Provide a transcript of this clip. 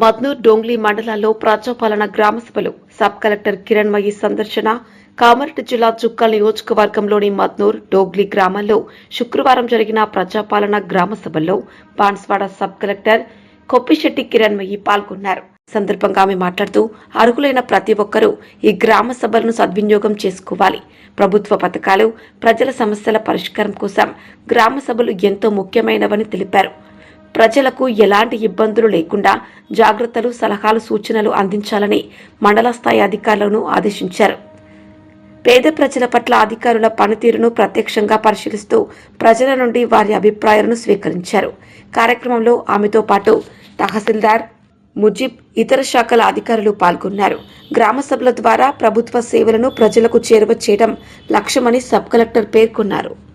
మద్నూర్ డోంగ్లీ మండలాల్లో ప్రజాపాలన గ్రామ సభలు. సబ్ కలెక్టర్ కిరణ్మయి సందర్శన. కామారెడ్డి జిల్లా చుక్కల్ నియోజకవర్గంలోని మద్నూర్ డోగ్లీ గ్రామాల్లో శుక్రవారం జరిగిన ప్రజాపాలన గ్రామ సభల్లో బాన్స్వాడ సబ్ కలెక్టర్ కొప్పిశెట్టి కిరణ్మయి పాల్గొన్నారు. సందర్భంగా ఆమె మాట్లాడుతూ అర్హులైన ప్రతి ఒక్కరూ ఈ గ్రామ సభలను సద్వినియోగం చేసుకోవాలి. ప్రభుత్వ పథకాలు ప్రజల సమస్యల పరిష్కారం కోసం గ్రామ సభలు ఎంతో ముఖ్యమైనవని తెలిపారు. ప్రజలకు ఎలాంటి ఇబ్బందులు లేకుండా జాగ్రత్తలు సలహాలు సూచనలు అందించాలని మండల స్థాయి అధికారులను ఆదేశించారు. పేద ప్రజల పట్ల అధికారుల పనితీరును ప్రత్యక్షంగా పరిశీలిస్తూ ప్రజల నుండి వారి అభిప్రాయాలను స్వీకరించారు. కార్యక్రమంలో ఆమెతో పాటు తహసీల్దార్ ముజిబ్ ఇతర శాఖల అధికారులు పాల్గొన్నారు. గ్రామ సభల ద్వారా ప్రభుత్వ సేవలను ప్రజలకు చేరువ చేయడం లక్ష్యమని సబ్ కలెక్టర్ పేర్కొన్నారు.